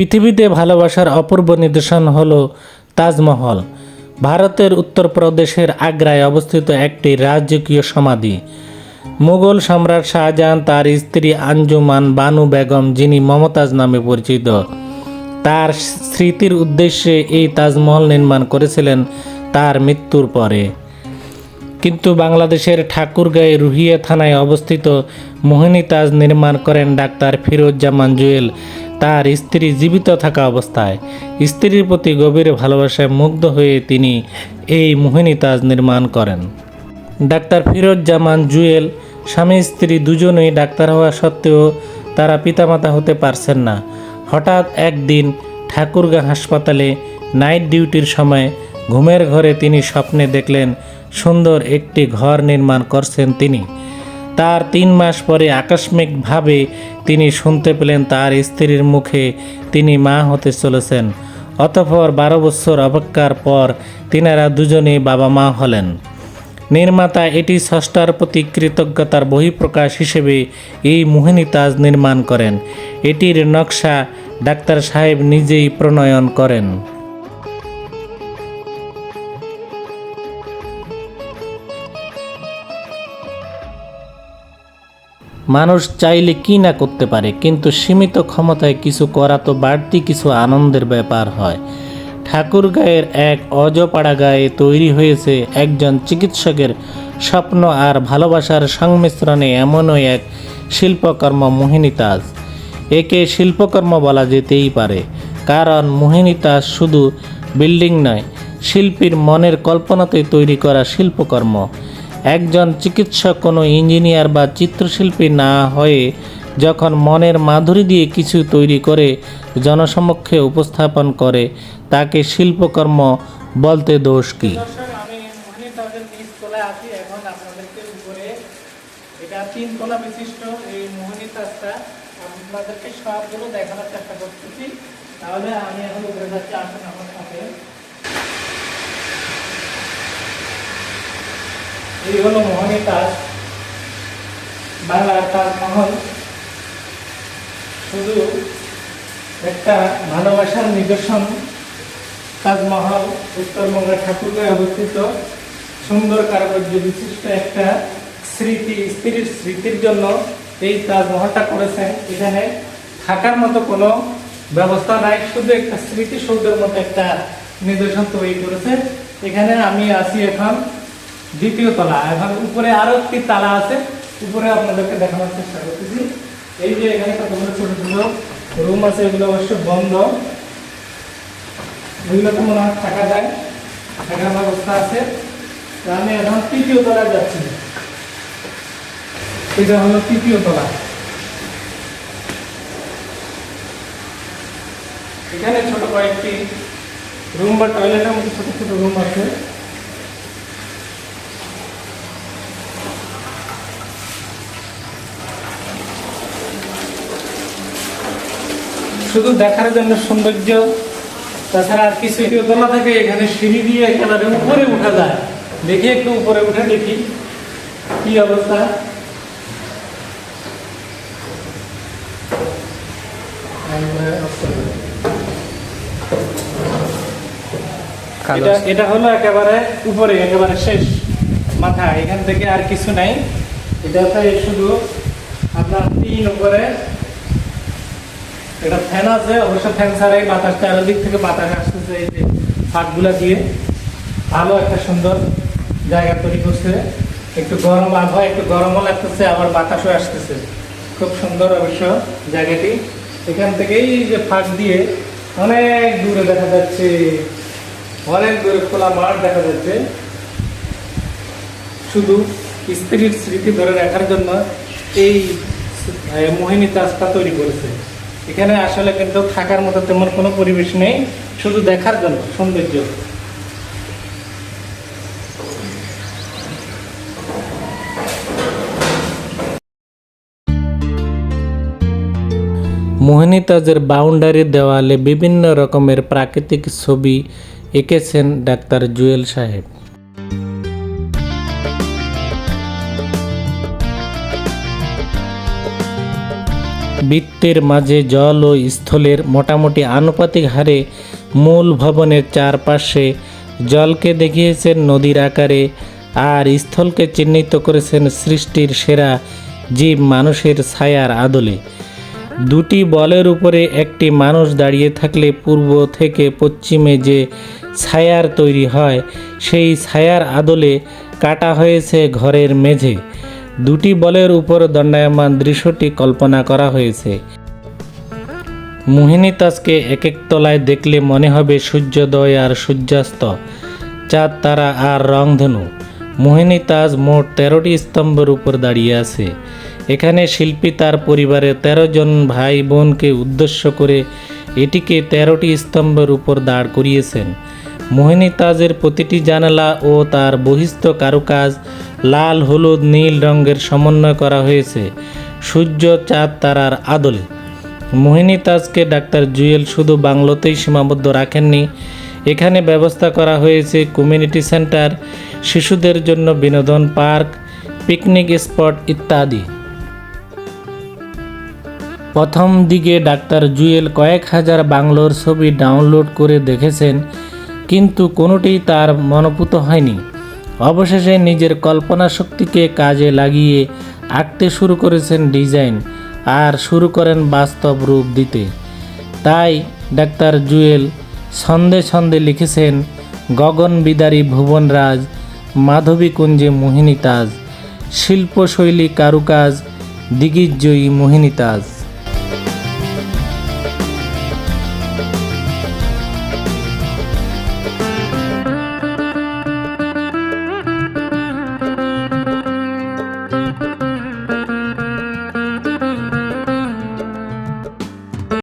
পৃথিবীতে ভালোবাসার অপূর্ব নিদর্শন হল তাজমহল। ভারতের উত্তরপ্রদেশের আগ্রায় অবস্থিত একটি রাজকীয় সমাধি। মুঘল সম্রাট শাহজাহান তার স্ত্রী আঞ্জুমান বানু বেগম, যিনি মমতাজ নামে পরিচিত, তার স্মৃতির উদ্দেশ্যে এই তাজমহল নির্মাণ করেছিলেন তার মৃত্যুর পরে। কিন্তু বাংলাদেশের ঠাকুরগাঁয়ে রুহিয়া থানায় অবস্থিত মোহিনী তাজ নির্মাণ করেন ডাক্তার ফিরোজ জামান জুয়েল। তার স্ত্রী জীবিত থাকা অবস্থায়। স্ত্রীর প্রতি গভীর ভালোবাসায় মুগ্ধ হয়ে তিনি এই মোহিনী তাজ নির্মাণ করেন। ডাক্তার ফিরোজ জামান জুয়েল স্বামী স্ত্রী দুজনেই ডাক্তার হওয়া সত্ত্বেও তারা পিতামাতা হতে পারছেন না। হঠাৎ একদিন ঠাকুরগাঁ হাসপাতালে নাইট ডিউটির সময় ঘুমের ঘরে তিনি স্বপ্নে দেখলেন সুন্দর একটি ঘর নির্মাণ করছেন তিনি। তার তিন মাস পরে আকস্মিকভাবে তিনি শুনতে পেলেন তার স্ত্রীর মুখে তিনি মা হতে চলেছেন। অতঃপর বারো বছর অপেক্ষার পর তিনারা দুজনেই বাবা মা হলেন। নির্মাতা এটি ষষ্ঠার প্রতি কৃতজ্ঞতার বহিঃপ্রকাশ হিসেবে এই মোহিনী তাজ নির্মাণ করেন। এটির নকশা ডাক্তার সাহেব নিজেই প্রণয়ন করেন। মানুষ চাইলে কি না করতে পারে, কিন্তু সীমিত ক্ষমতায় কিছু করা তো বাড়তি কিছু আনন্দের ব্যাপার হয়। ঠাকুরগাঁয়ের এক অজপাড়া গায়ে তৈরি হয়েছে একজন চিকিৎসকের স্বপ্ন আর ভালোবাসার সংমিশ্রণে এমনই এক শিল্পকর্ম মোহিনী তাজ একে শিল্পকর্ম বলা যেতেই পারে, কারণ মোহিনী তাজ শুধু বিল্ডিং নয়, শিল্পীর মনের কল্পনাতে তৈরি করা শিল্পকর্ম। একজন চিকিৎসক কোনো ইঞ্জিনিয়ার বা চিত্রশিল্পী না হয়ে যখন মনের মাধুরী দিয়ে কিছু তৈরি করে জনসমক্ষে উপস্থাপন করে, তাকে শিল্পকর্ম বলতে দোষ কি? আপনাদেরকে সবগুলো দেখানোর চেষ্টা করতেছি। তাহলে আমি এখন উপরে যাচ্ছি, আসুন আমার সাথে এই হলো মোহনী তাজ বাংলার তাজমহল। শুধু একটা ভালোবাসার নিদর্শন, তাজমহল, উত্তরবঙ্গের ঠাকুরগাঁয়ে অবস্থিত, সুন্দর কারুকার্য বিশিষ্ট একটা স্মৃতি, স্ত্রীর স্মৃতির জন্য এই তাজমহলটা করেছেন। এখানে থাকার মতো কোনো ব্যবস্থা নাই, শুধু একটা স্মৃতিসৌধের মতো একটা নিদর্শন তৈরি করেছে। এখানে আমি আছি এখন দ্বিতীয় তলা। এখন উপরে আরও একটি তালা আছে। উপরে আপনাদেরকে দেখানোর চেষ্টা করতেছি। এই যে এখানে কতগুলো ছোট ছোট রুম আছে, এগুলো অবশ্য বন্ধ। এগুলোতে মনে হয় থাকা যায়, থাকার ব্যবস্থা আছে। আমি এখন তৃতীয় তলায় যাচ্ছি। এটা হলো তৃতীয় তলা। এখানে ছোট কয়েকটি রুম বা টয়লেটের মতো ছোট ছোট রুম আছে। শুধু দেখার জন্য সৌন্দর্য তাছাড়া আর কিছু দোলা থাকে এখানে সিঁড়ি দিয়ে একেবারে উপরে উঠা যায়। দেখি একটু উপরে উঠে দেখি কি অবস্থা। এটা এটা হলো একেবারে উপরে একেবারে শেষ মাথা এখান থেকে আর কিছু নাই। এটাতে শুধু আপনার তিন উপরে এটা ফ্যান আছে, অবশ্য ফ্যান ছাড়াই বাতাস চারিদিক থেকে বাতাস আসতেছে এই যে ফাঁকগুলা দিয়ে। ভালো একটা সুন্দর জায়গা তৈরি করছে। একটু গরম আবহাওয়া, একটু গরমও লাগতেছে, আবার বাতাসও আসতেছে। খুব সুন্দর অবশ্য জায়গাটি। এখান থেকেই যে ফাঁক দিয়ে অনেক দূরে দেখা যাচ্ছে। অনেক দূরে খোলা মাঠ দেখা যাচ্ছে। শুধু স্ত্রীর স্মৃতি ধরে রাখার জন্য এই মোহিনী তাজটা তৈরি করেছে। এখানে আসলে কিন্তু থাকার মতো তেমন কোনো পরিবেশ নেই, শুধু দেখার জন্য, সৌন্দর্য। মোহিনী তাজের বাউন্ডারি দেওয়ালে বিভিন্ন রকমের প্রাকৃতিক ছবি এঁকেছেন ডাক্তার জুয়েল সাহেব। বৃত্তের মাঝে জল ও স্থলের মোটামুটি আনুপাতিক হারে মূল ভবনের চারপাশে জলকে দেখিয়েছেন নদীর আকারে আর স্থলকে চিহ্নিত করেছেন সৃষ্টির সেরা জীব মানুষের ছায়ার আদলে। দুটি বলের উপরে একটি মানুষ দাঁড়িয়ে থাকলে পূর্ব থেকে পশ্চিমে যে ছায়ার তৈরি হয়, সেই ছায়ার আদলে কাটা হয়েছে ঘরের মেঝে। দুটি বলের উপর দণ্ডায়মান দৃশ্যটি কল্পনা করা হয়েছে। মোহিনী তাজকে এক এক তলায় দেখলে মনে হবে সূর্যোদয় আর সূর্যাস্ত, চাঁদ, তারা আর রংধনু। মোহিনী তাজ মোট তেরোটি স্তম্ভের উপর দাঁড়িয়ে আছে। এখানে শিল্পী তার পরিবারের তেরো জন ভাই বোনকে উদ্দেশ্য করে এটিকে তেরোটি স্তম্ভের উপর দাঁড় করিয়েছেন। মোহিনী তাজের প্রতিটি জানালা ও তার বহিস্থ কারুকাজ লাল, হলুদ, নীল রঙের সমন্বয় করা হয়েছে। সূর্য, চাঁদ, তারার আদলে। মোহিনী তাজকে ডাক্তার জুয়েল শুধু বাংলোতেই সীমাবদ্ধ রাখেননি। এখানে ব্যবস্থা করা হয়েছে কমিউনিটি সেন্টার, শিশুদের জন্য বিনোদন পার্ক, পিকনিক স্পট ইত্যাদি। প্রথম দিকে ডাক্তার জুয়েল কয়েক হাজার বাংলোর ছবি ডাউনলোড করে দেখেছেন, কিন্তু কোনোটিই তার মনোপুত হয়নি। অবশেষে নিজের কল্পনা শক্তিকে কাজে লাগিয়ে আঁকতে শুরু করেছেন ডিজাইন আর শুরু করেন বাস্তব রূপ দিতে। তাই ডাক্তার জুয়েল ছন্দে ছন্দে লিখেছেন, গগন বিদারী ভুবনরাজ, মাধবী কুঞ্জে মোহিনী তাজ শিল্পশৈলী কারুকাজ দিগিজয়ী মোহিনী তাজ